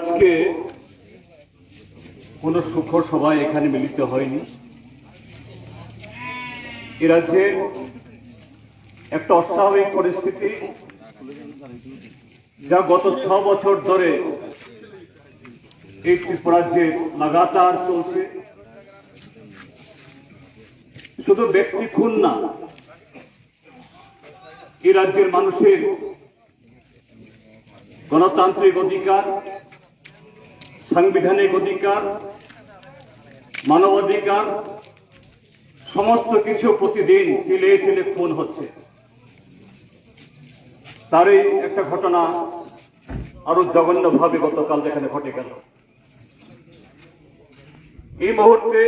আজকে কোন সুখ সভায় এখানে মিলিত হয়নি। এ রাজ্যে একটা অস্বাভাবিক পরিস্থিতি যা গত ছ বছর ধরে এই ত্রিপুরাজ্যে লাগাতার চলছে। শুধু ব্যক্তি খুন না এই রাজ্যের মানুষের গণতান্ত্রিক অধিকার সাংবিধানিক অধিকার, মানবাধিকার, সমস্ত কিছু প্রতিদিন তিলে তিলে খুন হচ্ছে। তারই একটা ঘটনা আরও জঘন্যভাবে গতকাল যেখানে ঘটে গেল। এই মুহূর্তে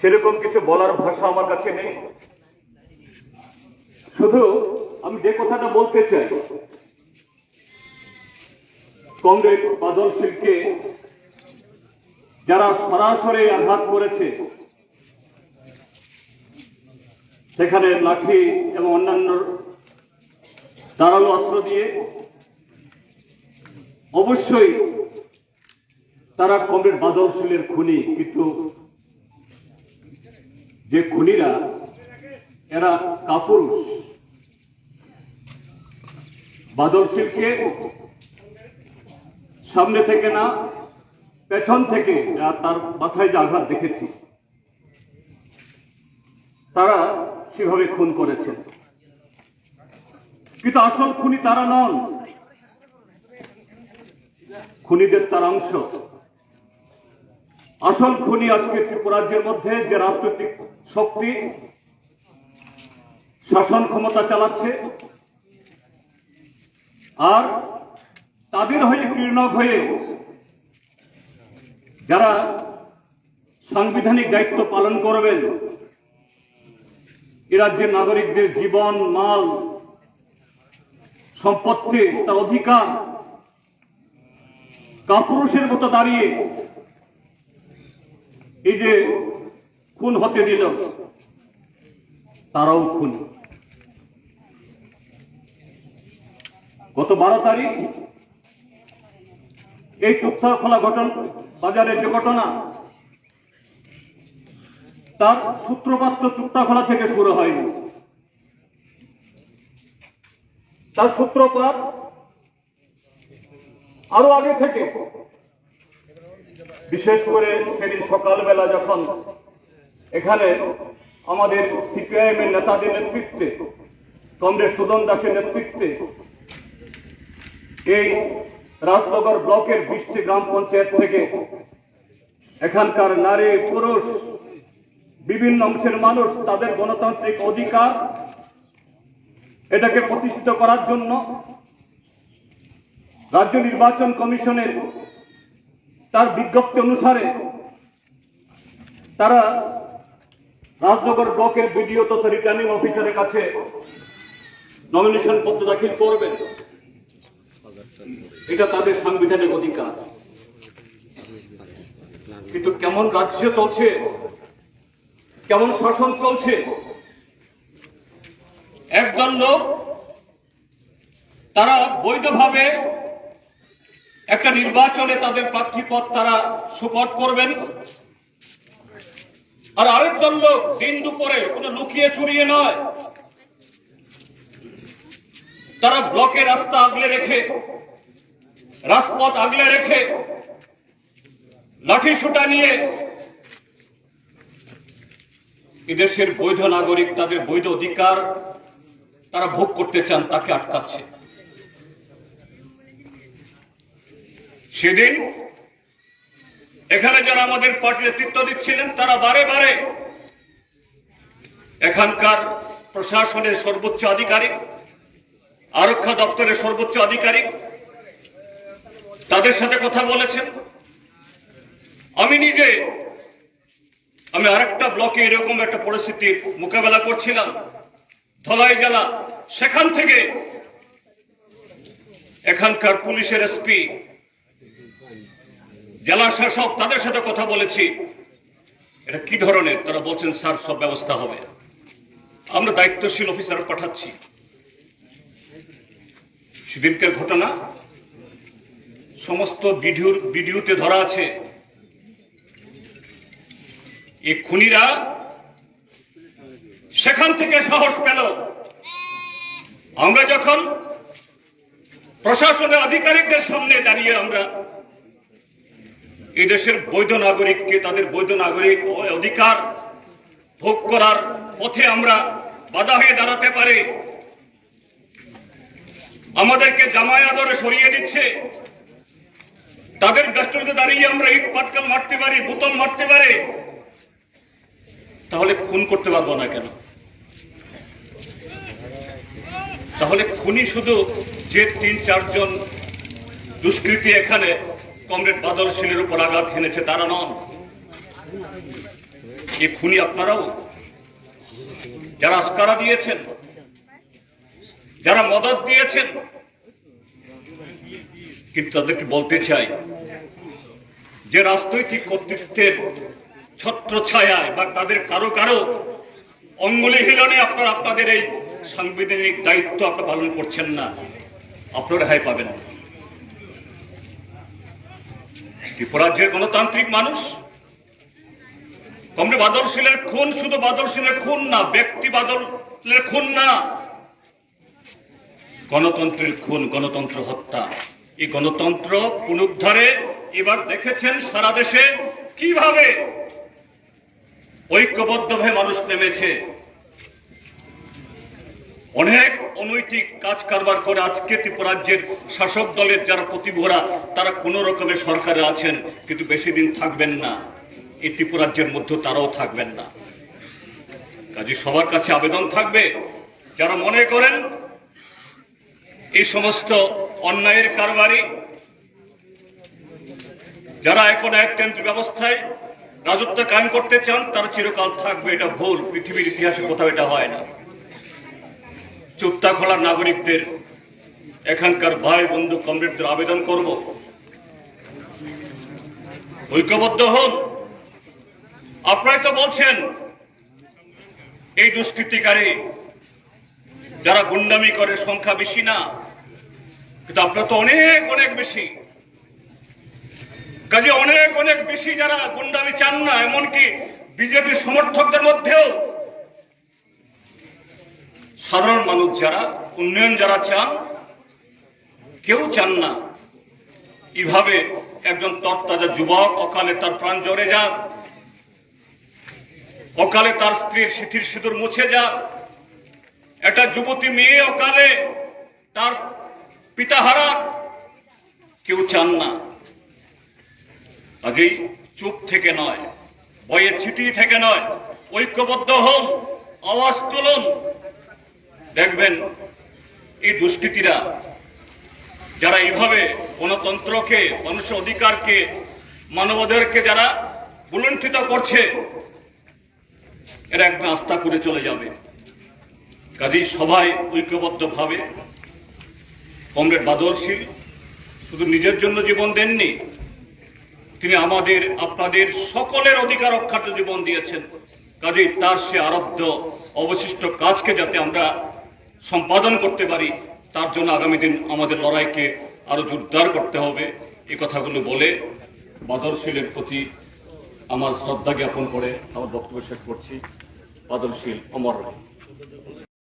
সেরকম কিছু বলার ভাষা আমার কাছে নেই। শুধু আমি যে কথাটা বলতে চাই কংগ্রেস বাদল সিংকে যারা সরাসরি আঘাত করেছে, সেখানে লাঠি এবং অন্যান্য ধারালো অস্ত্র দিয়ে অবশ্যই তারা কমরেড বাদল সিলের খুনি। কিন্তু যে খুনিরা, এরা কাপুরুষ। বাদল সিলকে সামনে থেকে না, পেছন থেকে যা তার মাথায় যে আঘাত দেখেছি, তারা সেভাবে খুন করেছেন। কিন্তু আসল খুনি তারা নন। খুনিদের তার অংশ। আসল খুনি আজকে ত্রিপুরাজ্যের মধ্যে যে রাজনৈতিক শক্তি, শাসন ক্ষমতা চালাচ্ছে, আর তাদের হয়ে কীর্ণক হয়ে যারা সাংবিধানিক দায়িত্ব পালন করবেন, এ রাজ্যের নাগরিকদের জীবন, মাল, সম্পত্তি, তার অধিকার, কাপুরুষের মতো দাঁড়িয়ে এই যে খুন হতে দিল, তারাও খুন। গত বারো তারিখ এই চুক্তা খোলা ঘটন বাজারের যে ঘটনা, তার সূত্রপাত তো খোলা থেকে শুরু হয়নি। তার সূত্রপাত আরও আগে থেকে, বিশেষ করে সেদিন সকালবেলা যখন এখানে আমাদের সিপিআইএম এর নেতাদের নেতৃত্বে, কংগ্রেস সুদন দাসের নেতৃত্বে, এই রাজনগর ব্লকের বিশটি গ্রাম পঞ্চায়েত থেকে এখানকার নারী, পুরুষ, বিভিন্ন অংশের মানুষ তাদের গণতান্ত্রিক অধিকার এটাকে প্রতিষ্ঠিত করার জন্য রাজ্য নির্বাচন কমিশনের তার বিজ্ঞপ্তি অনুসারে তারা রাজনগর ব্লকের বিডিও তথা রিটার্নিং অফিসারের কাছে নমিনেশন পত্র দাখিল করবেন। এটা তাদের সাংবিধানিক অধিকার। কিন্তু কেমন রাজ্য চলছে? কেমন শাসন চলছে? একদল লোক, তারা বৈধভাবে একটা নির্বাচনে তাদের প্রার্থী পদ তারা সুপট করবেন। আর আরেকজন লোক দিন দুপুরে কোনো লুকিয়ে চুরিয়ে নয়। তারা ব্লকে রাস্তা আগলে রেখে রাজপথ আগলে রেখে লাঠি সুটা নিয়ে এদেশের বৈধ নাগরিক, তাদের বৈধ অধিকার তারা ভোগ করতে চান, তাকে আটকাচ্ছে। সেদিন এখানে যারা আমাদের পার্টি নেতৃত্ব দিচ্ছিলেন, তারা বারে বারে এখানকার প্রশাসনের সর্বোচ্চ আধিকারিক, আরক্ষা দপ্তরের সর্বোচ্চ আধিকারিক তাদের সাথে কথা বলেছেন। আমি নিজে, আমি আরেকটা ব্লকে এরকম একটা পরিস্থিতির মোকাবেলা করছিলাম। ধলাই জেলা, সেখান থেকে এখানকার পুলিশের এসপি, জেলা শাসক তাদের সাথে কথা বলেছি। এটা কি ধরনের? তারা বলছেন, স্যার, সব ব্যবস্থা হবে। আমরা দায়িত্বশীল অফিসার পাঠাচ্ছি। সেদিনকার ঘটনা সমস্ত ভিডিওর ভিডিওতে ধরা আছে। এই খুনিরা সেখান থেকে সাহস পেল। আমরা যখন প্রশাসনের আধিকারিকদের সামনে দাঁড়িয়ে আমরা এই দেশের বৈধ নাগরিককে, তাদের বৈধ নাগরিক অধিকার ভোগ করার পথে আমরা বাধা হয়ে দাঁড়াতে পারি, আমাদেরকে জামাই আদরে সরিয়ে দিচ্ছে। তাদের গাছটাতে দাঁড়িয়ে আমরা ইট পাটকাল মারতে পারি, বোতল মারতে পারে। তাহলে খুন করতে পারব না কেন? তাহলে খুনি শুধু যে তিন, চারজন দুষ্কৃতী এখানে কমরেড বাদল শীলের উপর আঘাত হেনেছে, তারা নন। এ খুনি আপনারাও? যারা আস্কারা দিয়েছেন, যারা মদত দিয়েছেন কিন্তু তাদেরকে বলতে চাই যে রাজনৈতিক কর্তৃত্বের ছত্র ছায়ায় বা তাদের কারও কারও অঙ্গুলি হিলনে আপনারা আপনাদের এই সাংবিধানিক দায়িত্ব আপনারা পালন করছেন না, আপনারা রেহাই পাবেন ত্রিপুরাজ্যের গণতান্ত্রিক মানুষ কমরে বাদল শীলের খুন শুধু বাদল শীলের খুন না, ব্যক্তি বাদলের খুন না। গণতন্ত্রের খুন, গণতন্ত্র হত্যা। এই গণতন্ত্র পুনরুদ্ধারে এবার দেখেছেন সারা দেশে কীভাবে ঐক্যবদ্ধভাবে মানুষ নেমেছে। অনেক অনৈতিক কাজ কারবার করে আজকে ত্রিপুরাজ্যের শাসক দলের যারা প্রতিভরা, তারা কোন রকমের সরকারে আছেন, কিন্তু বেশি দিন থাকবেন না। এই ত্রিপুরাজ্যের মধ্যে তারাও থাকবেন না। কাজে সবার কাছে আবেদন থাকবে, যারা মনে করেন, এই সমস্ত অন্যায়ের কারবারি। যারা এখন একতন্ত্র ব্যবস্থায় রাজত্ব কায়েম করতে চান, তারা চিরকাল থাকবে। এটা ভুল। পৃথিবীর ইতিহাসে কোথাও এটা হয় না। চুপ্তা খোলার নাগরিকদের, এখানকার ভাই বন্ধু কমরেডদের আবেদন করব। ঐক্যবদ্ধ হন। আপনারাই তো বলছেন, এই দুষ্কৃতিকারী যারা গুন্ডামি করে, সংখ্যা বেশি না। কিন্তু আপনারা তো অনেক অনেক বেশি। কাজে অনেক অনেক বেশি যারা গুন্ডামি চান না, এমনকি বিজেপি সমর্থকদের মধ্যেও। সাধারণ মানুষ যারা, উন্নয়ন যারা চান, কেউ চান না। এভাবে একজন তরতাজা যুবক অকালে তার প্রাণ জ্বরে যাক অকালে তার স্ত্রীর সিথির সিঁদুর মুছে যাক একটা যুবতী মেয়ে অকালে তার পিতা হারা কেউ চান না। কাজেই চুপ থেকে নয়, বইয়ের ছিটি থেকে নয়, ঐক্যবদ্ধ হন, আওয়াজ তুলুন। দেখবেন এই দুষ্কৃতীরা, যারা এইভাবে গণতন্ত্রকে মানুষের অধিকারকে মানবাধিকারকে যারা বুলণ্ঠিত করছে, এরা একদম আস্থা করে চলে যাবে। কাজেই সবাই ঐক্যবদ্ধভাবে কমরেড বাদরশীল শুধু নিজের জন্য জীবন দেননি, তিনি আমাদের, আপনাদের সকলের অধিকার রক্ষার্থে জীবন দিয়েছেন। কাজেই তার সে আরব্ধ অবশিষ্ট কাজকে যাতে আমরা সম্পাদন করতে পারি, তার জন্য আগামী দিন আমাদের লড়াইকে আরও জোরদার করতে হবে। এই কথাগুলো বলে বাদলশীলের প্রতি আমার শ্রদ্ধা জ্ঞাপন করে আমার বক্তব্য শেষ করছি। বাদলশীল অমর